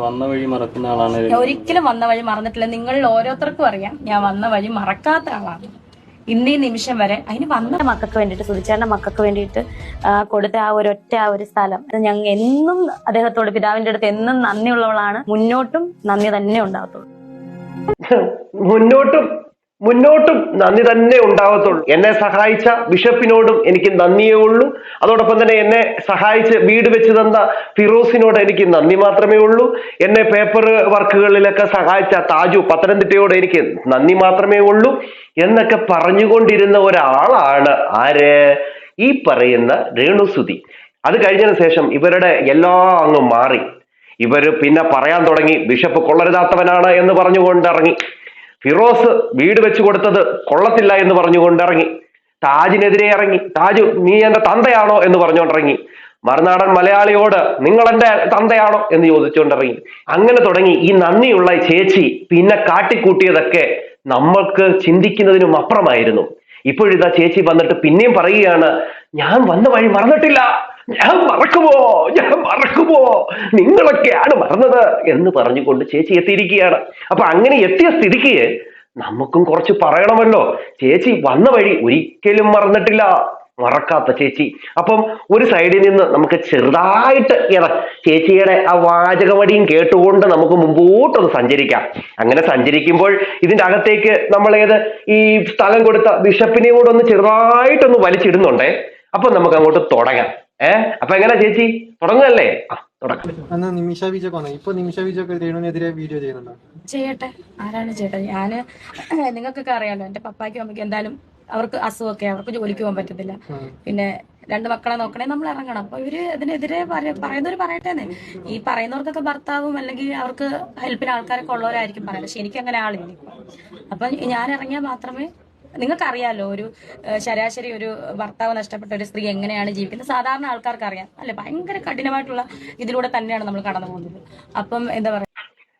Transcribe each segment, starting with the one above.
വന്ന വഴി മറക്കുന്ന ആളാണ് ഞാൻ ഒരിക്കലും വന്ന വഴി മറന്നിട്ടില്ല. നിങ്ങളിൽ ഓരോരുത്തർക്കും അറിയാം. ഞാൻ വന്ന വഴി മറക്കാത്ത ആളാണ്. ഇന്നീ നിമിഷം വരെ അതിന് വന്ന മക്കൾക്ക് വേണ്ടിയിട്ട് സുധിച്ചേട്ടന്റെ മക്കൾക്ക് വേണ്ടിയിട്ട് കൊടുത്ത ആ ഒരൊറ്റ ആ ഒരു സ്ഥലം. അത് ഞങ്ങൾ എന്നും അദ്ദേഹത്തോട് പിതാവിന്റെ അടുത്ത് എന്നും നന്ദിയുള്ളവളാണ്. മുന്നോട്ടും നന്ദി തന്നെ ഉണ്ടാകത്തുള്ളൂ. മുന്നോട്ടും മുന്നോട്ടും നന്ദി തന്നെ ഉണ്ടാവത്തുള്ളൂ. എന്നെ സഹായിച്ച ബിഷപ്പിനോടും എനിക്ക് നന്ദിയേ ഉള്ളൂ. അതോടൊപ്പം തന്നെ എന്നെ സഹായിച്ച് വീട് വെച്ച് തന്ന ഫിറോസിനോട് എനിക്ക് നന്ദി മാത്രമേ ഉള്ളൂ. എന്നെ പേപ്പർ വർക്കുകളിലൊക്കെ സഹായിച്ച താജു പത്തനംതിട്ടയോട് എനിക്ക് നന്ദി മാത്രമേ ഉള്ളൂ. എന്നൊക്കെ പറഞ്ഞുകൊണ്ടിരുന്ന ഒരാളാണ് ആര്? ഈ പറയുന്ന രേണുസുതി. അത് കഴിഞ്ഞതിന് ശേഷം ഇവരുടെ എല്ലാ അങ്ങ് മാറി. ഇവർ പിന്നെ പറയാൻ തുടങ്ങി. ബിഷപ്പ് കൊള്ളരുതാത്തവനാണ് എന്ന് പറഞ്ഞുകൊണ്ട് ഇറങ്ങി ഫിറോസ് വീട് വെച്ച് കൊടുത്തത് കൊള്ളത്തില്ല എന്ന് പറഞ്ഞുകൊണ്ട് ഇറങ്ങി താജിനെതിരെ ഇറങ്ങി. താജ് നീ എന്റെ തന്തയാണോ എന്ന് പറഞ്ഞുകൊണ്ടിറങ്ങി. മറുനാടൻ മലയാളിയോട് നിങ്ങൾ എന്റെ തന്തയാണോ? എന്ന് ചോദിച്ചുകൊണ്ടിറങ്ങി. അങ്ങനെ തുടങ്ങി. ഈ നന്ദിയുള്ള ചേച്ചി പിന്നെ കാട്ടിക്കൂട്ടിയതൊക്കെ നമ്മൾക്ക് ചിന്തിക്കുന്നതിനും അപ്പുറമായിരുന്നു. ഇപ്പോഴിതാ ചേച്ചി വന്നിട്ട് പിന്നെയും പറയുകയാണ് ഞാൻ വന്ന വഴി മറന്നിട്ടില്ല. ഞാൻ മറക്കുമോ? ഞാൻ മറക്കുമോ? നിങ്ങളൊക്കെയാണ് മറന്നത് എന്ന് പറഞ്ഞുകൊണ്ട് ചേച്ചി എത്തിയിരിക്കുകയാണ്. അപ്പൊ അങ്ങനെ എത്തിയ സ്ഥിതിക്ക് നമുക്കും കുറച്ച് പറയണമല്ലോ. ചേച്ചി വന്ന വഴി ഒരിക്കലും മറന്നിട്ടില്ല. മറക്കാത്ത ചേച്ചി. അപ്പം ഒരു സൈഡിൽ നിന്ന് നമുക്ക് ചെറുതായിട്ട് ചേച്ചിയുടെ ആ വാചകവടിയും കേട്ടുകൊണ്ട് നമുക്ക് മുമ്പോട്ടൊന്ന് സഞ്ചരിക്കാം. അങ്ങനെ സഞ്ചരിക്കുമ്പോൾ ഇതിന്റെ അകത്തേക്ക് നമ്മൾ ഏത് ഈ സ്ഥലം കൊടുത്ത ബിഷപ്പിനെ കൂടെ ഒന്ന് ചെറുതായിട്ടൊന്ന് വലിച്ചിടുന്നുണ്ടേ. അപ്പൊ നമുക്ക് അങ്ങോട്ട് തുടങ്ങാം. ഏഹ് അപ്പൊ എങ്ങനെ ചേച്ചി? തുടങ്ങല്ലേ ആ തുടങ്ങാം. അന്ന് നിമിഷ ബീജൊക്കെ വന്നു ഇപ്പൊ നിമിഷ ബീജൊക്കെ രേണുവിനെതിരെ വീഡിയോ ചെയ്യുന്നുണ്ടോ? ചെയ്യട്ടെ. ആരാണ് ചേട്ടാ? ഞാൻ നിങ്ങൾക്കൊക്കെ അറിയാലോ എന്റെ പപ്പായ്ക്കും അമ്മയ്ക്കും എന്തായാലും അവർക്ക് അസുഖമൊക്കെ അവർക്ക് ജോലിക്ക് പോകാൻ പറ്റത്തില്ല. പിന്നെ രണ്ട് മക്കളെ നോക്കണേ നമ്മൾ ഇറങ്ങണം. അപ്പൊ ഇവർ അതിനെതിരെ പറയുന്നവർ പറയുന്നവര് പറയട്ടേന്നെ. ഈ പറയുന്നവർക്കൊക്കെ ഭർത്താവും അല്ലെങ്കിൽ അവർക്ക് ഹെൽപ്പിന് ആൾക്കാരൊക്കെ ഉള്ളവരായിരിക്കും പറയുന്നത്. പക്ഷെ എനിക്ക് അങ്ങനെ ആളില്ല. അപ്പൊ ഞാൻ ഇറങ്ങിയാൽ മാത്രമേ നിങ്ങൾക്കറിയാലോ ഒരു ശരാശരി ഒരു ഭർത്താവ് നഷ്ടപ്പെട്ട ഒരു സ്ത്രീ എങ്ങനെയാണ് ജീവിക്കുന്നത്? സാധാരണ ആൾക്കാർക്ക് അറിയാം അല്ലെ? ഭയങ്കര കഠിനമായിട്ടുള്ള ഇതിലൂടെ തന്നെയാണ് നമ്മൾ കടന്നു പോകുന്നത്. അപ്പം എന്താ പറയാ?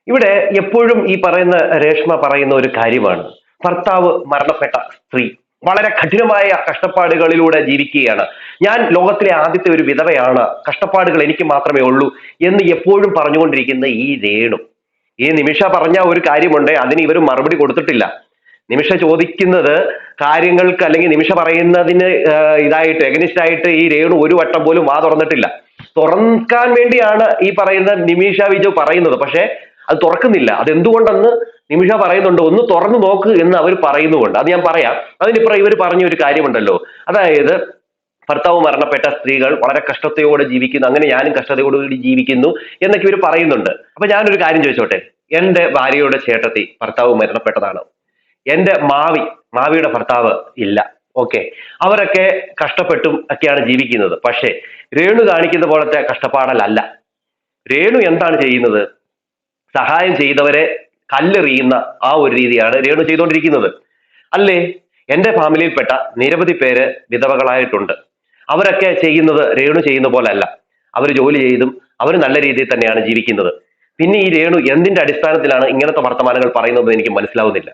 ഇവിടെ എപ്പോഴും ഈ പറയുന്ന രേഷ്മ പറയുന്ന ഒരു കാര്യമാണ്. ഭർത്താവ് മരണപ്പെട്ട സ്ത്രീ വളരെ കഠിനമായ കഷ്ടപ്പാടുകളിലൂടെ ജീവിക്കുകയാണ്. ഞാൻ ലോകത്തിലെ ആദ്യത്തെ ഒരു വിധവയാണ്. കഷ്ടപ്പാടുകൾ എനിക്ക് മാത്രമേ ഉള്ളൂ എന്ന് എപ്പോഴും പറഞ്ഞുകൊണ്ടിരിക്കുന്ന ഈ രേണു. ഈ നിമിഷ പറഞ്ഞ ഒരു കാര്യമുണ്ട് അതിന് ഇവർ മറുപടി കൊടുത്തിട്ടില്ല. നിമിഷ ചോദിക്കുന്നത് കാര്യങ്ങൾക്ക് അല്ലെങ്കിൽ നിമിഷ പറയുന്നതിന് ഇതായിട്ട് എഗനിസ്റ്റ് ആയിട്ട് ഈ രേണു ഒരു വട്ടം പോലും വാ തുറന്നിട്ടില്ല. തുറക്കാൻ വേണ്ടിയാണ് ഈ പറയുന്ന നിമിഷ വിജു പറയുന്നത്. പക്ഷേ അത് തുറക്കുന്നില്ല. അത് എന്തുകൊണ്ടെന്ന് നിമിഷ പറയുന്നുണ്ട്. ഒന്ന് തുറന്നു നോക്ക് എന്ന് അവർ പറയുന്നുണ്ട് അത് ഞാൻ പറയാം. അതിനിപ്പുറം ഇവർ പറഞ്ഞ ഒരു കാര്യമുണ്ടല്ലോ. അതായത് ഭർത്താവ് മരണപ്പെട്ട സ്ത്രീകൾ വളരെ കഷ്ടതയോടെ ജീവിക്കുന്നു. അങ്ങനെ ഞാനും കഷ്ടതയോടുകൂടി ജീവിക്കുന്നു എന്നൊക്കെ ഇവർ പറയുന്നുണ്ട്. അപ്പൊ ഞാനൊരു കാര്യം ചോദിച്ചോട്ടെ? എന്റെ ഭാര്യയുടെ ചേട്ടത്തി ഭർത്താവ് മരണപ്പെട്ടതാണ്. എന്റെ മാവി മാവിയുടെ ഭർത്താവ് ഇല്ല. ഓക്കെ അവരൊക്കെ കഷ്ടപ്പെട്ടും ഒക്കെയാണ് ജീവിക്കുന്നത്. പക്ഷേ രേണു കാണിക്കുന്ന പോലത്തെ കഷ്ടപ്പാടലല്ല. രേണു എന്താണ് ചെയ്യുന്നത്? സഹായം ചെയ്തവരെ കല്ലെറിയുന്ന ആ ഒരു രീതിയാണ് രേണു ചെയ്തുകൊണ്ടിരിക്കുന്നത്. അല്ലേ? എന്റെ ഫാമിലിയിൽപ്പെട്ട നിരവധി പേര് വിധവകളായിട്ടുണ്ട്. അവരൊക്കെ ചെയ്യുന്നത് രേണു ചെയ്യുന്ന പോലെ അല്ല അവർ ജോലി ചെയ്തും അവർ നല്ല രീതിയിൽ തന്നെയാണ് ജീവിക്കുന്നത്. പിന്നെ ഈ രേണു എന്തിന്റെ അടിസ്ഥാനത്തിലാണ് ഇങ്ങനത്തെ വർത്തമാനങ്ങൾ പറയുന്നത് എനിക്ക് മനസ്സിലാവുന്നില്ല.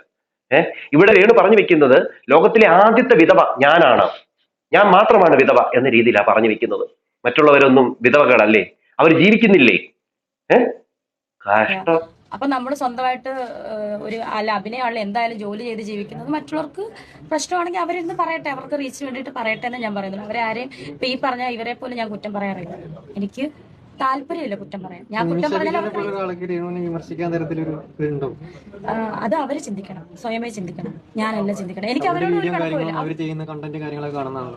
ഏഹ് ഇവിടെ വേണു പറഞ്ഞു വെക്കുന്നത് ലോകത്തിലെ ആദ്യത്തെ വിധവ ഞാനാണ്. ഞാൻ മാത്രമാണ് വിധവ എന്ന രീതിയിലാണ് പറഞ്ഞു വെക്കുന്നത്. മറ്റുള്ളവരൊന്നും വിധവകളല്ലേ? അവർ ജീവിക്കുന്നില്ലേ? ഏഹ് കഷ്ടം അപ്പൊ നമ്മൾ സ്വന്തമായിട്ട് ഒരു അല്ല അഭിനയമാണല്ലോ എന്തായാലും ജോലി ചെയ്ത് ജീവിക്കുന്നത്. മറ്റുള്ളവർക്ക് പ്രശ്നമാണെങ്കിൽ അവരിന്ന് പറയട്ടെ. അവർക്ക് റീച്ചിന് വേണ്ടിയിട്ട് പറയട്ടെ എന്ന് ഞാൻ പറയുന്നുള്ളൂ അവരെ ആരെയും ഇപ്പൊ ഈ പറഞ്ഞ ഇവരെ പോലെ ഞാൻ കുറ്റം പറയാറില്ല. എനിക്ക് താല്പര്യമില്ല കുറ്റം പറയാൻ. ഞാൻ കുറ്റം പറഞ്ഞാൽ അത് അവർ ചിന്തിക്കണം. സ്വയമേ ചിന്തിക്കണം. ഞാനല്ല ചിന്തിക്കണം. എനിക്ക് അവരോട് ഒരു കുഴപ്പമില്ല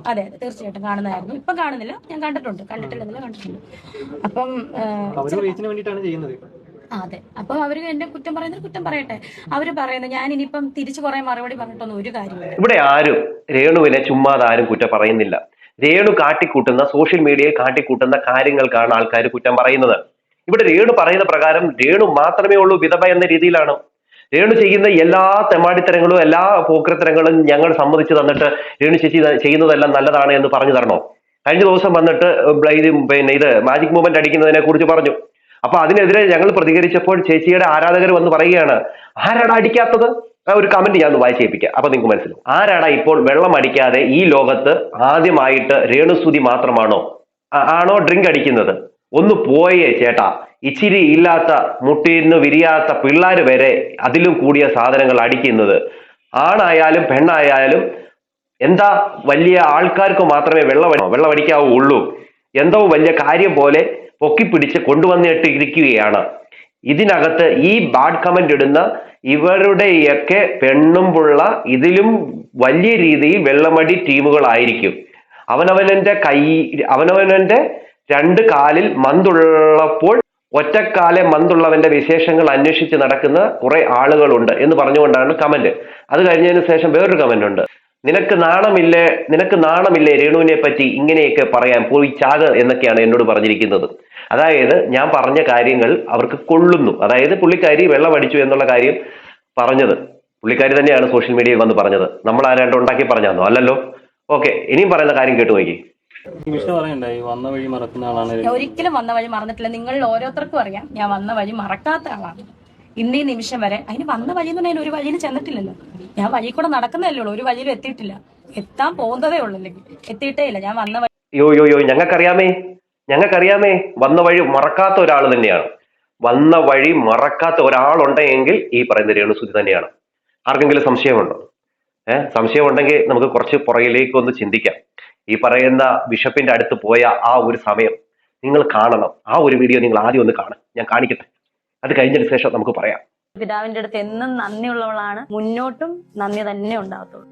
അതെ അതെ തീർച്ചയായിട്ടും കാണുന്നതായിരുന്നു. ഇപ്പൊ കാണുന്നില്ല. ഞാൻ കണ്ടിട്ടുണ്ട്. കണ്ടിട്ടില്ലെന്നില്ല കണ്ടിട്ടുണ്ട്. അപ്പം അവർ റീച്ചിന് വേണ്ടിയിട്ടാണ് ചെയ്യുന്നത് അതെ. അപ്പൊ അവർ എന്നെ കുറ്റം പറയുന്നത് കുറ്റം പറയട്ടെ. അവർ പറയുന്നത് ഞാൻ ഇനിയിപ്പം തിരിച്ചു കുറെ മറുപടി പറഞ്ഞിട്ടൊന്നും ഒരു കാര്യമില്ല ഇവിടെ ആരും രേണുവിനെ ചുമ്മാതെ ആരും കുറ്റം പറയുന്നില്ല. രേണു കാട്ടിക്കൂട്ടുന്ന സോഷ്യൽ മീഡിയയിൽ കാട്ടിക്കൂട്ടുന്ന കാര്യങ്ങൾക്കാണ് ആൾക്കാർ കുറ്റം പറയുന്നത്. ഇവിടെ രേണു പറയുന്ന പ്രകാരം രേണു മാത്രമേ ഉള്ളൂ വിധവ എന്ന രീതിയിലാണ്. രേണു ചെയ്യുന്ന എല്ലാ തെമാടിത്തരങ്ങളും എല്ലാ പോക്രത്തരങ്ങളും ഞങ്ങൾ സമ്മതിച്ചു തന്നിട്ട് രേണു ചേച്ചി ചെയ്യുന്നതെല്ലാം നല്ലതാണ് എന്ന് പറഞ്ഞു തരണോ? കഴിഞ്ഞ ദിവസം വന്നിട്ട് ഇത് പിന്നെ ഇത് മാജിക് മൂവ്മെന്റ് അടിക്കുന്നതിനെ കുറിച്ച് പറഞ്ഞു. അപ്പൊ അതിനെതിരെ ഞങ്ങൾ പ്രതികരിച്ചപ്പോൾ ചേച്ചിയുടെ ആരാധകർ വന്ന് പറയുകയാണ് ആരാണ് അടിക്കാത്തത്? ഒരു കമന്റ് ഞാൻ ഒന്ന് വായിച്ചേൽപ്പിക്കാം. അപ്പൊ നിങ്ങൾക്ക് മനസ്സിലാവും. ആരാടാ ഇപ്പോൾ വെള്ളം അടിക്കാതെ ഈ ലോകത്ത് ആദ്യമായിട്ട് രേണുസ്തുതി മാത്രമാണോ? ആണോ ഡ്രിങ്ക് അടിക്കുന്നത്? ഒന്ന് പോയേ ചേട്ടാ. ഇച്ചിരി ഇല്ലാത്ത മുട്ടിന്ന് വിരിയാത്ത പിള്ളേർ വരെ അതിലും കൂടിയ സാധനങ്ങൾ അടിക്കുന്നത്. ആണായാലും പെണ്ണായാലും എന്താ വലിയ ആൾക്കാർക്ക് മാത്രമേ വെള്ളം വെള്ളമടിക്കാവുള്ളൂ എന്തോ വലിയ കാര്യം പോലെ പൊക്കിപ്പിടിച്ച് കൊണ്ടുവന്നിട്ട് ഇരിക്കുകയാണ്. ഇതിനകത്ത് ഈ ബാഡ് കമന്റ് ഇടുന്ന ഇവരുടെയൊക്കെ പെണ്ണും പുള്ള ഇതിലും വലിയ രീതിയിൽ വെള്ളമടി ടീമുകളായിരിക്കും. അവനവനന്റെ കൈ അവനവനന്റെ രണ്ട് കാലിൽ മന്തുള്ളപ്പോൾ ഒറ്റക്കാലെ മന്തുള്ളവന്റെ വിശേഷങ്ങൾ അന്വേഷിച്ച് നടക്കുന്ന കുറെ ആളുകളുണ്ട് എന്ന് പറഞ്ഞുകൊണ്ടാണ് കമന്റ് അത് കഴിഞ്ഞതിന് ശേഷം വേറൊരു കമന്റ് ഉണ്ട്. നിനക്ക് നാണമില്ലേ? നിനക്ക് നാണമില്ലേ രേണുവിനെ പറ്റി ഇങ്ങനെയൊക്കെ പറയാൻ? പോയി ചാക എന്നൊക്കെയാണ് എന്നോട് പറഞ്ഞിരിക്കുന്നത്. അതായത് ഞാൻ പറഞ്ഞ കാര്യങ്ങൾ അവർക്ക് കൊള്ളുന്നു. അതായത് പുള്ളിക്കാരി വെള്ളമടിച്ചു എന്നുള്ള കാര്യം പറഞ്ഞത്. പുള്ളിക്കാരി തന്നെയാണ് സോഷ്യൽ മീഡിയയിൽ വന്ന് പറഞ്ഞത്. നമ്മൾ ആരാണ്ട് ഉണ്ടാക്കി പറഞ്ഞാന്നോ? അല്ലല്ലോ? ഓക്കെ ഇനിയും പറയുന്ന കാര്യം കേട്ടു നോക്കി. നിമിഷ പറയണ്ടായി വന്ന വഴി മറക്കുന്ന ആളാണ് ഞാൻ ഒരിക്കലും വന്ന വഴി മറന്നിട്ടില്ല. നിങ്ങളിൽ ഓരോരുത്തർക്കും അറിയാം. ഞാൻ വന്ന വഴി മറക്കാത്ത ആളാണ്. ഇന്നീ നിമിഷം വരെ. അതിന് വന്ന വഴി എന്ന് പറഞ്ഞാൽ ഒരു വഴിയിൽ ചെന്നിട്ടില്ലല്ലോ. ഞാൻ വഴി കൂടെ നടക്കുന്നതല്ലേ ഉള്ളൂ. ഒരു വഴിയിലും എത്തിയിട്ടില്ല. എത്താൻ പോകുന്നതേ ഉള്ളൂ അല്ലെങ്കിൽ എത്തിയിട്ടേ ഇല്ല. ഞാൻ വന്ന വഴി യോ യോ യോ ഞങ്ങൾക്കറിയാമേ. ഞങ്ങൾക്കറിയാമേ. വന്ന വഴി മറക്കാത്ത ഒരാൾ തന്നെയാണ്. വന്ന വഴി മറക്കാത്ത ഒരാളുണ്ടെങ്കിൽ ഈ പറയുന്ന രേണുസുതി തന്നെയാണ്. ആർക്കെങ്കിലും സംശയമുണ്ടോ? ഏഹ് സംശയമുണ്ടെങ്കിൽ നമുക്ക് കുറച്ച് പുറകിലേക്ക് ഒന്ന് ചിന്തിക്കാം. ഈ പറയുന്ന ബിഷപ്പിന്റെ അടുത്ത് പോയ ആ ഒരു സമയം നിങ്ങൾ കാണണം. ആ ഒരു വീഡിയോ നിങ്ങൾ ആദ്യം ഒന്ന് കാണാം ഞാൻ കാണിക്കട്ടെ. അത് കഴിഞ്ഞതിന് ശേഷം നമുക്ക് പറയാം. പിതാവിന്റെ അടുത്ത് എന്നും നന്ദിയുള്ളവളാണ്. മുന്നോട്ടും നന്ദി തന്നെ ഉണ്ടാകത്തുള്ളൂ.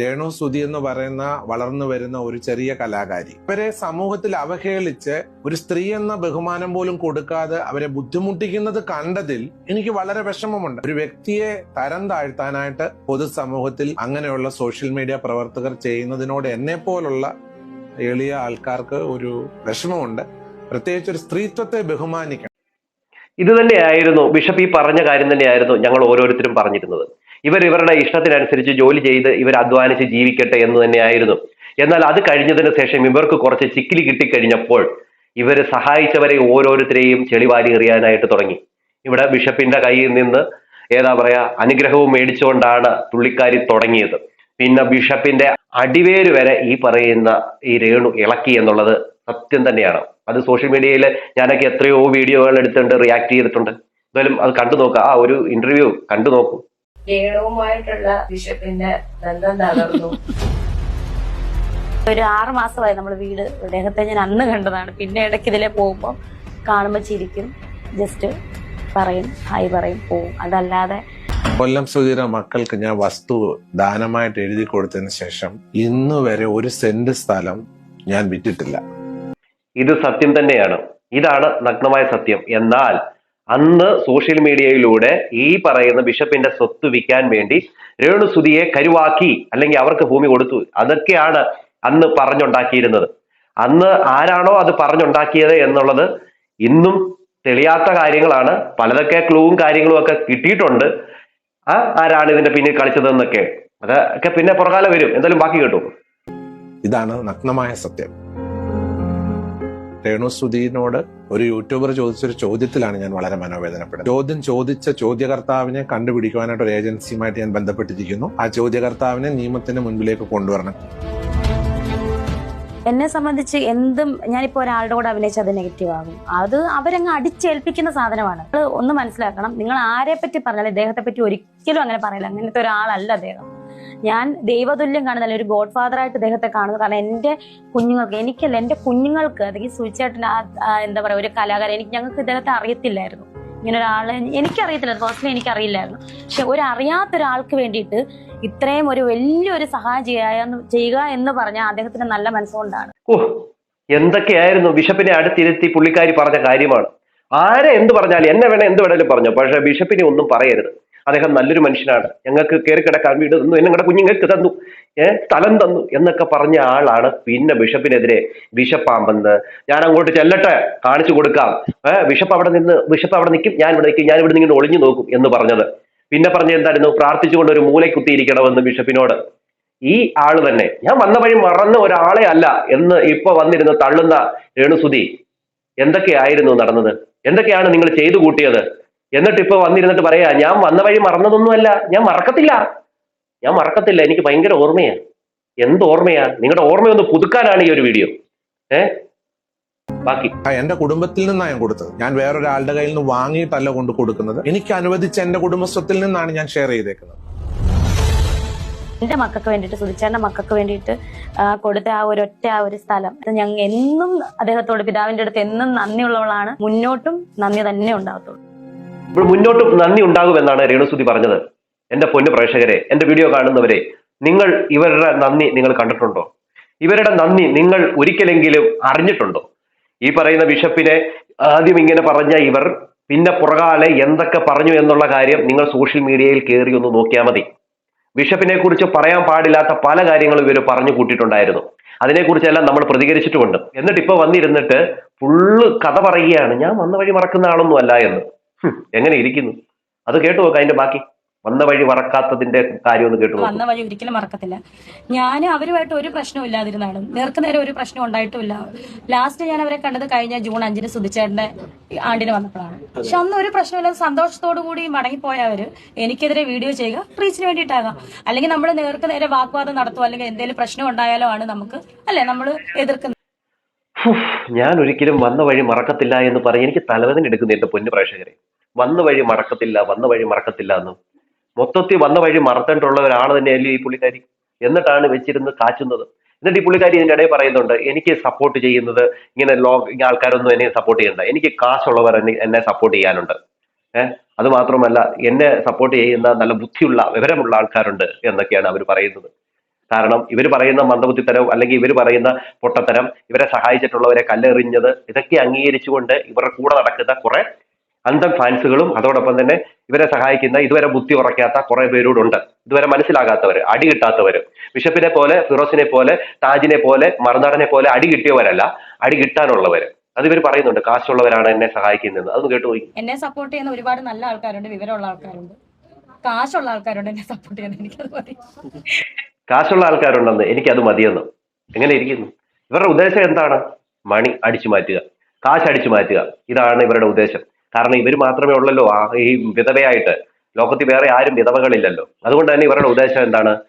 രേണു സുതി എന്ന് പറയുന്ന വളർന്നു വരുന്ന ഒരു ചെറിയ കലാകാരി. ഇവരെ സമൂഹത്തിൽ അവഹേളിച്ച് ഒരു സ്ത്രീ എന്ന ബഹുമാനം പോലും കൊടുക്കാതെ അവരെ ബുദ്ധിമുട്ടിക്കുന്നത് കണ്ടതിൽ എനിക്ക് വളരെ വിഷമമുണ്ട്. ഒരു വ്യക്തിയെ തരം താഴ്ത്താനായിട്ട് പൊതുസമൂഹത്തിൽ അങ്ങനെയുള്ള സോഷ്യൽ മീഡിയ പ്രവർത്തകർ ചെയ്യുന്നതിനോട് എന്നെ പോലുള്ള എളിയ ആൾക്കാർക്ക് ഒരു വിഷമമുണ്ട്. പ്രത്യേകിച്ച് ഒരു സ്ത്രീത്വത്തെ ബഹുമാനിക്കണം. ഇത് തന്നെയായിരുന്നു ബിഷപ്പ് ഈ പറഞ്ഞ കാര്യം തന്നെയായിരുന്നു ഞങ്ങൾ ഓരോരുത്തരും പറഞ്ഞിരുന്നത്. ഇവർ ഇവരുടെ ഇഷ്ടത്തിനനുസരിച്ച് ജോലി ചെയ്ത് ഇവർ അധ്വാനിച്ച് ജീവിക്കട്ടെ എന്ന് തന്നെയായിരുന്നു. എന്നാൽ അത് കഴിഞ്ഞതിന് ശേഷം ഇവർക്ക് കുറച്ച് ചിക്കിലി കിട്ടിക്കഴിഞ്ഞപ്പോൾ ഇവർ സഹായിച്ചവരെ ഓരോരുത്തരെയും ചെളിവാരി എറിയാനായിട്ട് തുടങ്ങി. ഇവിടെ ബിഷപ്പിന്റെ കയ്യിൽ നിന്ന് ഏതാ പറയാ അനുഗ്രഹവും മേടിച്ചുകൊണ്ടാണ് പുള്ളിക്കാരി തുടങ്ങിയത്. പിന്നെ ബിഷപ്പിന്റെ അടിവേര് വരെ ഈ പറയുന്ന ഈ രേണു ഇളക്കി എന്നുള്ളത് സത്യം തന്നെയാണ്. അത് സോഷ്യൽ മീഡിയയിൽ ഞാനൊക്കെ എത്രയോ വീഡിയോകൾ എടുത്തിട്ടുണ്ട് റിയാക്ട് ചെയ്തിട്ടുണ്ട്. എന്തായാലും അത് കണ്ടു നോക്കുക ആ ഒരു ഇന്റർവ്യൂ കണ്ടു നോക്കൂ. കേരളവുമായിട്ടുള്ള ബിഷപ്പിന്റെ ബന്ധം തകർന്നു. ഒരു ആറ് മാസമായി നമ്മൾ വീട് അദ്ദേഹത്തെ ഞാൻ അന്ന് കണ്ടതാണ്. പിന്നെ ഇടയ്ക്ക് ഇതിലെ പോകുമ്പോൾ കാണുമ്പോൾ ചിരിക്കും. ജസ്റ്റ് പറയും ഹായ് പറയും പോവും. അതല്ലാതെ കൊല്ലം സുധീര മക്കൾക്ക് ഞാൻ വസ്തു ദാനമായിട്ട് എഴുതി കൊടുത്തതിന് ശേഷം ഇന്നുവരെ ഒരു സെന്റ് സ്ഥലം ഞാൻ വിറ്റിട്ടില്ല. ഇത് സത്യം തന്നെയാണ്. ഇതാണ് നഗ്നമായ സത്യം. എന്നാൽ അന്ന് സോഷ്യൽ മീഡിയയിലൂടെ ഈ പറയുന്ന ബിഷപ്പിന്റെ സ്വത്ത് വിൽക്കാൻ വേണ്ടി രേണുസുതിയെ കരുവാക്കി അല്ലെങ്കിൽ അവർക്ക് ഭൂമി കൊടുത്തു. അതൊക്കെയാണ് അന്ന് പറഞ്ഞുണ്ടാക്കിയിരുന്നത്. അന്ന് ആരാണോ അത് പറഞ്ഞുണ്ടാക്കിയത് എന്നുള്ളത് ഇന്നും തെളിയാത്ത കാര്യങ്ങളാണ്. പലതൊക്കെ ക്ലൂവും കാര്യങ്ങളും ഒക്കെ കിട്ടിയിട്ടുണ്ട്. ആ ആരാണ് ഇതിന്റെ പിന്നിൽ കളിച്ചതെന്നൊക്കെ. അതൊക്കെ പിന്നെ പുറകാലം വരും. എന്തായാലും ബാക്കി കേട്ടു. ഇതാണ് നഗ്നമായ സത്യം. രേണു സുധീനോട് ഒരു യൂട്യൂബർ ചോദിച്ചൊരു ചോദ്യത്തിലാണ് ഞാൻ വളരെ മനോവേദനപ്പെടുന്നത്. ചോദ്യം ചോദിച്ച ചോദ്യകർത്താവിനെ കണ്ടുപിടിക്കുവാനായിട്ട് ഒരു ഏജൻസിയുമായിട്ട് ഞാൻ ബന്ധപ്പെട്ടിരിക്കുന്നു. ആ ചോദ്യകർത്താവിനെ നിയമത്തിന്റെ മുൻപിലേക്ക് കൊണ്ടുവരണം. എന്നെ സംബന്ധിച്ച് എന്തും ഞാനിപ്പോൾ ഒരാളുടെ കൂടെ അഭിനയിച്ച അത് നെഗറ്റീവ് ആകും. അത് അവരങ്ങ് അടിച്ചേൽപ്പിക്കുന്ന സാധനമാണ്. ഒന്ന് മനസ്സിലാക്കണം. നിങ്ങൾ ആരെ പറ്റി പറഞ്ഞാലും ഇദ്ദേഹത്തെ പറ്റി ഒരിക്കലും അങ്ങനെ പറയില്ല. അങ്ങനത്തെ ഒരാളല്ല അദ്ദേഹം. ഞാൻ ദൈവതുല്യം കാണുന്നില്ല ഒരു ഗോഡ് ഫാദർ ആയിട്ട് അദ്ദേഹത്തെ കാണുന്നു കാരണം എന്റെ കുഞ്ഞുങ്ങൾക്ക് എനിക്കല്ല എന്റെ കുഞ്ഞുങ്ങൾക്ക് അല്ലെങ്കിൽ സുചേട്ടൻ എന്താ പറയുക ഒരു കലാകാരൻ എനിക്ക് ഞങ്ങൾക്ക് ഇദ്ദേഹത്തെ അറിയത്തില്ലായിരുന്നു. ഇങ്ങനെ ഒരാളെ എനിക്കറിയത്തില്ല പേഴ്സണലി എനിക്കറിയില്ലായിരുന്നു. പക്ഷെ ഒരു അറിയാത്ത ഒരാൾക്ക് വേണ്ടിയിട്ട് ഇത്രയും ഒരു വലിയൊരു സഹായം ചെയ്യാ ചെയ്യുക എന്ന് പറഞ്ഞാൽ അദ്ദേഹത്തിന് നല്ല മനസ്സുകൊണ്ടാണ്. എന്തൊക്കെയായിരുന്നു ബിഷപ്പിനെ അടുത്തിരുത്തി പുള്ളിക്കാരി പറഞ്ഞ കാര്യമാണ്. ആരെ എന്ത് പറഞ്ഞാലും എന്നെ വേണേ എന്ത് വേണേലും പറഞ്ഞു. പക്ഷെ ബിഷപ്പിനെ ഒന്നും പറയരുത്. അദ്ദേഹം നല്ലൊരു മനുഷ്യനാണ്. ഞങ്ങൾക്ക് കയറി കിടക്കാൻ വീട് തന്നു ഞങ്ങളുടെ കുഞ്ഞുങ്ങൾക്ക് തന്നു ഏഹ് സ്ഥലം തന്നു എന്നൊക്കെ പറഞ്ഞ ആളാണ് പിന്നെ ബിഷപ്പിനെതിരെ ബിഷപ്പാമ്പെന്ന് ഞാൻ അങ്ങോട്ട് ചെല്ലട്ടെ കാണിച്ചു കൊടുക്കാം. ഏഹ് ബിഷപ്പ് അവിടെ നിന്ന് ബിഷപ്പ് അവിടെ നിൽക്കും ഞാൻ ഇവിടെ നിൽക്കും ഞാൻ ഇവിടെ നിന്ന് ഒളിഞ്ഞു നോക്കും എന്ന് പറഞ്ഞത്. പിന്നെ പറഞ്ഞ എന്തായിരുന്നു പ്രാർത്ഥിച്ചുകൊണ്ട് ഒരു മൂലെ കുത്തിയിരിക്കണമെന്ന് ബിഷപ്പിനോട്. ഈ ആൾ തന്നെ. ഞാൻ വന്ന വഴി മറന്ന ഒരാളെ അല്ല എന്ന് ഇപ്പൊ വന്നിരുന്ന് തള്ളുന്ന രേണുസുതി. എന്തൊക്കെയായിരുന്നു നടന്നത്? എന്തൊക്കെയാണ് നിങ്ങൾ ചെയ്തു കൂട്ടിയത്? എന്നിട്ട് ഇപ്പൊ വന്നിരുന്നിട്ട് പറയാ ഞാൻ വന്ന വഴി മറന്നതൊന്നുമല്ല ഞാൻ മറക്കത്തില്ല. ഞാൻ മറക്കത്തില്ല എനിക്ക് ഭയങ്കര ഓർമ്മയാ. എന്ത് ഓർമ്മയാ? നിങ്ങളുടെ ഓർമ്മയൊന്ന് പുതുക്കാനാണ് ഈ ഒരു വീഡിയോ. ഏ? ബാക്കി. എന്റെ കുടുംബത്തിൽ നിന്നാണ് ഞാൻ കൊടുത്തത്. ഞാൻ വേറൊരാളുടെ കയ്യിൽ നിന്ന് വാങ്ങിയിട്ടല്ല കൊണ്ട് കൊടുക്കുന്നത്. എനിക്ക് അനുവദിച്ച എന്റെ കുടുംബസ്വത്തിൽ നിന്നാണ് ഞാൻ ഷെയർ ചെയ്തേക്കുന്നത്. എന്റെ മക്കൾക്ക് വേണ്ടിയിട്ട് സുധിച്ചേട്ടന്റെ മക്കൾക്ക് വേണ്ടിയിട്ട് കൊടുത്ത ആ ഒരു ഒറ്റ ആ ഒരു സ്ഥലം. ഞങ്ങൾ എന്നും അദ്ദേഹത്തോട് പിതാവിന്റെ അടുത്ത് എന്നും നന്ദിയുള്ളവളാണ്. മുന്നോട്ടും നന്ദി തന്നെ ഉണ്ടാകത്തുള്ളൂ. മുന്നോട്ടും നന്ദി ഉണ്ടാകുമെന്നാണ് രേണുസുതി പറഞ്ഞത്. എന്റെ പൊന്നു പ്രേക്ഷകരെ എന്റെ വീഡിയോ കാണുന്നവരെ നിങ്ങൾ ഇവരുടെ നന്ദി നിങ്ങൾ കണ്ടിട്ടുണ്ടോ? ഇവരുടെ നന്ദി നിങ്ങൾ ഒരിക്കലെങ്കിലും അറിഞ്ഞിട്ടുണ്ടോ? ഈ പറയുന്ന ബിഷപ്പിനെ ആദ്യം ഇങ്ങനെ പറഞ്ഞ ഇവർ പിന്നെ പുറകാലെ എന്തൊക്കെ പറഞ്ഞു എന്നുള്ള കാര്യം നിങ്ങൾ സോഷ്യൽ മീഡിയയിൽ കയറി ഒന്ന് നോക്കിയാൽ മതി. ബിഷപ്പിനെ കുറിച്ച് പറയാൻ പാടില്ലാത്ത പല കാര്യങ്ങളും ഇവർ പറഞ്ഞു കൂട്ടിയിട്ടുണ്ടായിരുന്നു. അതിനെക്കുറിച്ചെല്ലാം നമ്മൾ പ്രതികരിച്ചിട്ടുമുണ്ട്. എന്നിട്ട് ഇപ്പൊ വന്നിരുന്നിട്ട് ഫുള്ള് കഥ പറയുകയാണ്. ഞാൻ വന്ന വഴി മറക്കുന്ന ആളൊന്നും അല്ല എന്ന്. എങ്ങനെ ഇരിക്കുന്നു? അത് കേട്ടു നോക്കാം അതിന്റെ ബാക്കി. വന്ന വഴി മറക്കാത്തതിന്റെ കാര്യം ഒന്ന് കേട്ടു വന്ന വഴി ഒരിക്കലും മറക്കത്തില്ല. ഞാൻ അവരുമായിട്ട് ഒരു പ്രശ്നവും ഇല്ലാതിരുന്നാണ് നേർക്ക് നേരെ ഒരു പ്രശ്നം ഉണ്ടായിട്ടുമില്ല. ലാസ്റ്റ് ഞാൻ അവരെ കണ്ടത് കഴിഞ്ഞ ജൂൺ അഞ്ചിന് സുധിച്ചേട്ടന്റെ ആണ്ടിന് വന്നപ്പോഴാണ്. പക്ഷെ അന്ന് ഒരു പ്രശ്നമില്ല സന്തോഷത്തോടു കൂടി മടങ്ങിപ്പോയവര് എനിക്കെതിരെ വീഡിയോ ചെയ്യുക റീച്ചിന് വേണ്ടിയിട്ടാകാം. അല്ലെങ്കിൽ നമ്മൾ നേർക്ക് നേരെ വാഗ്വാദം നടത്തുക അല്ലെങ്കിൽ എന്തെങ്കിലും പ്രശ്നം ഉണ്ടായാലോ ആണ് നമുക്ക് അല്ലെ നമ്മൾ എതിർക്കുന്നത്. ഞാൻ ഒരിക്കലും വന്ന വഴി മറക്കത്തില്ല എന്ന് പറഞ്ഞ് എനിക്ക് തലവേദന എടുക്കുന്നു എന്റെ പൊന്നു പ്രേക്ഷകരെ. വന്ന വഴി മറക്കത്തില്ല വന്ന വഴി മറക്കത്തില്ല എന്ന്. മൊത്തത്തിൽ വന്ന വഴി മറത്തേണ്ടുള്ള ഒരാൾ തന്നെയല്ലേ ഈ പുള്ളിക്കാരി. എന്നിട്ടാണ് വെച്ചിരുന്ന് കാച്ചുന്നത്. എന്നിട്ട് ഈ പുള്ളിക്കാരി ഇതിന്റെ ഇടയിൽ പറയുന്നുണ്ട് എനിക്ക് സപ്പോർട്ട് ചെയ്യുന്നത് ഇങ്ങനെ ലോ ആൾക്കാരൊന്നും എന്നെ സപ്പോർട്ട് ചെയ്യണ്ട. എനിക്ക് കാശുള്ളവർ എന്നെ എന്നെ സപ്പോർട്ട് ചെയ്യാനുണ്ട്. ഏഹ് അത് മാത്രമല്ല എന്നെ സപ്പോർട്ട് ചെയ്യുന്ന നല്ല ബുദ്ധിയുള്ള വിവരമുള്ള ആൾക്കാരുണ്ട് എന്നൊക്കെയാണ് അവർ പറയുന്നത്. കാരണം ഇവർ പറയുന്ന മന്ദബുദ്ധിത്തരം അല്ലെങ്കിൽ ഇവർ പറയുന്ന പൊട്ടത്തരം ഇവരെ സഹായിച്ചിട്ടുള്ളവരെ കല്ലെറിഞ്ഞത് ഇതൊക്കെ അംഗീകരിച്ചുകൊണ്ട് ഇവരുടെ കൂടെ നടക്കുന്ന കുറെ അന്തം ഫാൻസുകളും അതോടൊപ്പം തന്നെ ഇവരെ സഹായിക്കുന്ന ഇതുവരെ ബുദ്ധി ഉറക്കാത്ത കുറെ പേരോടുണ്ട്. ഇതുവരെ മനസ്സിലാകാത്തവർ അടി കിട്ടാത്തവർ ബിഷപ്പിനെ പോലെ ഫിറോസിനെ പോലെ താജിനെ പോലെ മറുനാടനെ പോലെ അടി കിട്ടിയവരല്ല. അടി കിട്ടാനുള്ളവർ അത് ഇവർ പറയുന്നുണ്ട് കാശുള്ളവരാണ് എന്നെ സഹായിക്കുന്നത്. അതൊന്ന് കേട്ടു പോയി എന്നെ സപ്പോർട്ട് ചെയ്യുന്ന ഒരുപാട് നല്ല ആൾക്കാരുണ്ട് വിവരമുള്ള ആൾക്കാരുണ്ട്. കാശുള്ള ആൾക്കാരുണ്ട് എന്നെ സപ്പോർട്ട് ചെയ്യുന്നത് എനിക്കത് മതി. കാശുള്ള ആൾക്കാരുണ്ടെന്ന് എനിക്കത് മതിയെന്ന്. എങ്ങനെ ഇരിക്കുന്നു? ഇവരുടെ ഉദ്ദേശം എന്താണ്? മണി അടിച്ചു മാറ്റുക. കാശ് അടിച്ചു മാറ്റുക. ഇതാണ് ഇവരുടെ ഉദ്ദേശം. കാരണം ഇവർ മാത്രമേ ഉള്ളല്ലോ. ഈ വിധവയായിട്ട്. ലോകത്തിൽ വേറെ ആരും വിധവകളില്ലല്ലോ. അതുകൊണ്ട് തന്നെ ഇവരുടെ ഉദ്ദേശം എന്താണ്?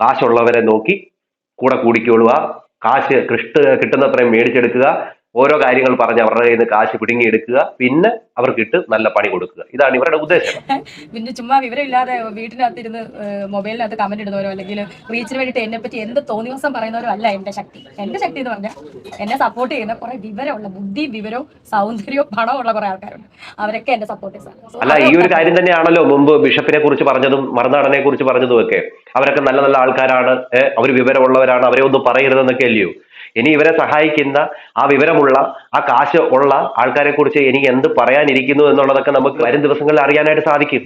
കാശുള്ളവരെ നോക്കി കൂടെ കൂടിക്കൊള്ളുക കാശ് കൃഷ്ണ കിട്ടുന്നത്രയും മേടിച്ചെടുക്കുക. ഓരോ കാര്യങ്ങൾ പറഞ്ഞ് അവരുടെ കയ്യിൽ നിന്ന് കാശ് പിടുങ്ങിയെടുക്കുക. പിന്നെ അവർക്കിട്ട് നല്ല പണി കൊടുക്കുക. ഇതാണ് ഇവരുടെ ഉദ്ദേശം. പിന്നെ ചുമ്മാ വിവരമില്ലാതെ വീട്ടിനകത്തിരുന്ന് ഇരുന്ന് മൊബൈലിനകത്ത് കമന്റ് ഇടുന്നവരോ അല്ലെങ്കിൽ റീച്ചിന് വേണ്ടിയിട്ട് എന്നെ പറ്റി എന്ത് തോന്നിവസം പറയുന്നവരോ അല്ല എന്റെ ശക്തി. എന്റെ ശക്തി എന്ന് പറഞ്ഞാൽ എന്നെ സപ്പോർട്ട് ചെയ്യുന്ന കുറെ വിവരമുള്ള ബുദ്ധിയും വിവരവും സൗന്ദര്യവും പണവും ഉള്ള കുറെ ആൾക്കാരുണ്ട്. അവരൊക്കെ എന്റെ സപ്പോർട്ട് ചെയ്യുന്നതാണ്. അല്ല ഈ ഒരു കാര്യം തന്നെയാണല്ലോ മുമ്പ് ബിഷപ്പിനെ കുറിച്ച് പറഞ്ഞതും മറുനാടനെ കുറിച്ച് പറഞ്ഞതും ഒക്കെ അവരൊക്കെ നല്ല നല്ല ആൾക്കാരാണ് അവർ വിവരമുള്ളവരാണ് അവരെ ഒന്നും പറയരുതെന്നൊക്കെ അല്ലയോ? ഇനി ഇവരെ സഹായിക്കുന്ന ആ വിവരമുള്ള ആ കാശ് ഉള്ള ആൾക്കാരെ കുറിച്ച് എനിക്ക് എന്ത് പറയാനിരിക്കുന്നു എന്നുള്ളതൊക്കെ നമുക്ക് വരും ദിവസങ്ങളിൽ അറിയാനായിട്ട് സാധിക്കും.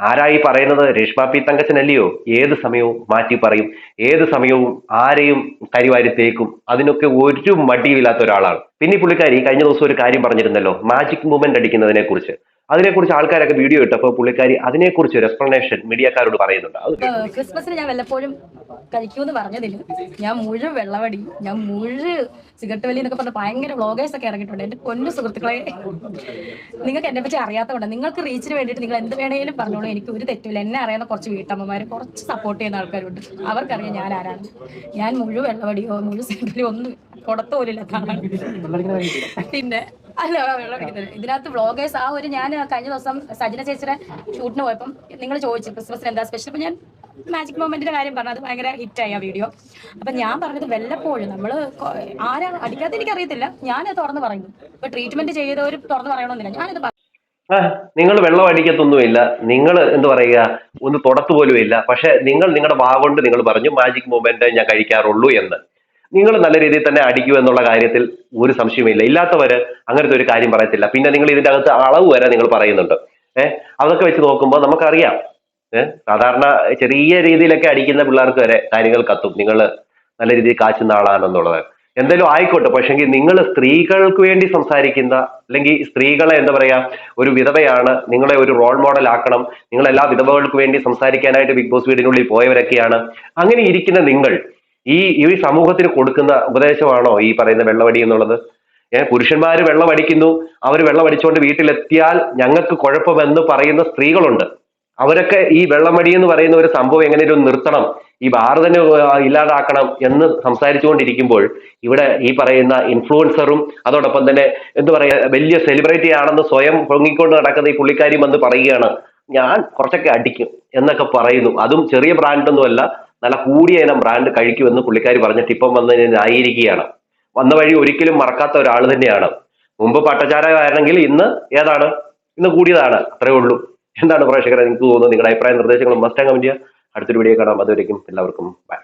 ആരായി പറയുന്നത്? രേഷ്മ പി തങ്കച്ചനല്ലയോ? ഏത് സമയവും മാറ്റി പറയും. ഏത് സമയവും ആരെയും കരിവാരി തേക്കും അതിനൊക്കെ ഒരു മടിയില്ലാത്ത ഒരാളാണ്. പിന്നെ പുള്ളിക്കാരി കഴിഞ്ഞ ദിവസം ഒരു കാര്യം പറഞ്ഞിരുന്നല്ലോ. മാജിക് മൂവ്മെന്റ് അടിക്കുന്നതിനെ കുറിച്ച് അതിനെക്കുറിച്ച് ആൾക്കാരൊക്കെ വീഡിയോ ഇട്ടപ്പോൾ പുള്ളിക്കാരി അതിനെക്കുറിച്ച് ഒരു എക്സ്പ്ലനേഷൻ മീഡിയക്കാരോട് പറയുന്നുണ്ട്. അത് ക്രിസ്മസിന് ഞാൻ വല്ലപ്പോഴും കഴിക്കുമെന്ന് പറഞ്ഞതിൽ ഞാൻ മുഴുവൻ വെള്ളവടി ഞാൻ മുഴുവൻ സിഗരറ്റ് വലി എന്നൊക്കെ പറഞ്ഞ ഭയങ്കര വ്ളോഗേഴ്സ് ഒക്കെ ഇറങ്ങിയിട്ടുണ്ട്. എന്റെ പൊന്നു സുഹൃത്തുക്കളെ നിങ്ങൾക്ക് എന്നെ പറ്റി അറിയാത്തതുകൊണ്ട് നിങ്ങൾക്ക് റീച്ചിന് വേണ്ടിയിട്ട് നിങ്ങൾ എന്ത് വേണേലും പറഞ്ഞോളൂ. എനിക്ക് ഒരു തെറ്റില്ല എന്നെ അറിയാവുന്ന കുറച്ച് വീട്ടമ്മമാർ കുറച്ച് സപ്പോർട്ട് ചെയ്യുന്ന ആൾക്കാരുണ്ട്. അവർക്കറിയാം ഞാൻ ആരാണ്. ഞാൻ മുഴുവൻ വെള്ളവടിയോ മുഴുവൻ സിഗരറ്റ് വലിയോ ഒന്നും കൊടുത്തോലില്ല പിന്നെ അല്ല ഇതിനകത്ത് വ്ളോഗേഴ്സ് ആ ഒരു ഞാൻ കഴിഞ്ഞ ദിവസം സജന ചേച്ചിയുടെ ഷൂട്ടിന് പോയപ്പം നിങ്ങൾ ചോദിച്ചു ക്രിസ്മസിന് എന്താ സ്പെഷ്യൽ അപ്പൊ ഞാൻ മാജിക് മൊമെന്റിന്റെ കാര്യം പറഞ്ഞു. അത് ഭയങ്കര ഹിറ്റായി ആ വീഡിയോ അപ്പൊ ഞാൻ പറഞ്ഞത് വല്ലപ്പോഴും നമ്മൾ കൊ- ആരാ അടിക്കാത്ത എനിക്ക് അറിയത്തില്ല ഞാൻ തുറന്ന് പറയുന്നു. ഇപ്പൊ ട്രീറ്റ്മെന്റ് ചെയ്തവർ തുറന്നു പറയണമെന്നില്ല. ഞാനിത് നിങ്ങൾ വെള്ളം അടിക്കത്തൊന്നുമില്ല. നിങ്ങൾ എന്ത് പറയുക? ഒന്ന് തുടത്തു പോലും ഇല്ല പക്ഷെ നിങ്ങൾ നിങ്ങളുടെ വാ കൊണ്ട് നിങ്ങൾ പറഞ്ഞു മാജിക് മൂവ്മെന്റ് ഞാൻ കഴിക്കാറുള്ളൂ എന്ന്. നിങ്ങൾ നല്ല രീതിയിൽ തന്നെ അടിക്കൂ എന്നുള്ള കാര്യത്തിൽ ഒരു സംശയമില്ല ഇല്ലാത്തവര് അങ്ങനത്തെ ഒരു കാര്യം പറയത്തില്ല. പിന്നെ നിങ്ങൾ ഇതിന്റെ അകത്ത് അളവ് വരെ നിങ്ങൾ പറയുന്നുണ്ട്. ഏഹ് അതൊക്കെ വെച്ച് നോക്കുമ്പോൾ നമുക്കറിയാം. ഏഹ് സാധാരണ ചെറിയ രീതിയിലൊക്കെ അടിക്കുന്ന പിള്ളേർക്ക് വരെ കാര്യങ്ങൾ കത്തും. നിങ്ങൾ നല്ല രീതിയിൽ കാച്ചുന്ന ആളാണെന്നുള്ളത്. എന്തായാലും ആയിക്കോട്ടെ. പക്ഷെങ്കിൽ നിങ്ങൾ സ്ത്രീകൾക്ക് വേണ്ടി സംസാരിക്കുന്ന അല്ലെങ്കിൽ സ്ത്രീകളെ എന്താ പറയാ ഒരു വിധവയാണ് നിങ്ങളെ ഒരു റോൾ മോഡൽ ആക്കണം. നിങ്ങൾ എല്ലാ വിധവകൾക്ക് വേണ്ടി സംസാരിക്കാനായിട്ട് ബിഗ് ബോസ് വീടിനുള്ളിൽ പോയവരൊക്കെയാണ്. അങ്ങനെ ഇരിക്കുന്ന നിങ്ങൾ ഈ ഈ സമൂഹത്തിന് കൊടുക്കുന്ന ഉപദേശമാണോ ഈ പറയുന്ന വെള്ളവടി എന്നുള്ളത്? ഏഹ് പുരുഷന്മാർ വെള്ളമടിക്കുന്നു. അവർ വെള്ളമടിച്ചുകൊണ്ട് വീട്ടിലെത്തിയാൽ ഞങ്ങൾക്ക് കുഴപ്പമെന്ന് പറയുന്ന സ്ത്രീകളുണ്ട്. അവരൊക്കെ ഈ വെള്ളമടി എന്ന് പറയുന്ന ഒരു സംഭവം എങ്ങനെയും നിർത്തണം. ഈ ഭാരതന് ഇല്ലാതാക്കണം എന്ന് സംസാരിച്ചുകൊണ്ടിരിക്കുമ്പോൾ ഇവിടെ ഈ പറയുന്ന ഇൻഫ്ലുവൻസറും അതോടൊപ്പം തന്നെ എന്ത് പറയുക വലിയ സെലിബ്രിറ്റി ആണെന്ന് സ്വയം പൊങ്ങിക്കൊണ്ട് നടക്കുന്ന ഈ പുള്ളിക്കാരി വന്ന് പറയുകയാണ് ഞാൻ കുറച്ചൊക്കെ അടിക്കും എന്നൊക്കെ പറയുന്നു. അതും ചെറിയ ബ്രാൻഡൊന്നുമല്ല നല്ല കൂടിയ ഇനം ബ്രാൻഡ് കഴിക്കുമെന്ന് പുള്ളിക്കാരി പറഞ്ഞിട്ട് ഇപ്പം വന്ന് ന്യായീകരിക്കുകയാണ് വന്ന വഴി ഒരിക്കലും മറക്കാത്ത ഒരാൾ തന്നെയാണ്. മുമ്പ് പട്ടച്ചാരമായിരുന്നെങ്കിൽ ഇന്ന് ഏതാണ്? ഇന്ന് കൂടിയതാണ്. അത്രേ ഉള്ളൂ. എന്താണ് പ്രേക്ഷകരെ നിങ്ങൾക്ക് തോന്നുന്നത്? നിങ്ങളുടെ അഭിപ്രായ നിർദ്ദേശങ്ങളും മസ്റ്റ് കമന്റ് ചെയ്യുക. അടുത്തൊരു വീഡിയോ കാണാം. അതുവരേക്കും എല്ലാവർക്കും ബൈ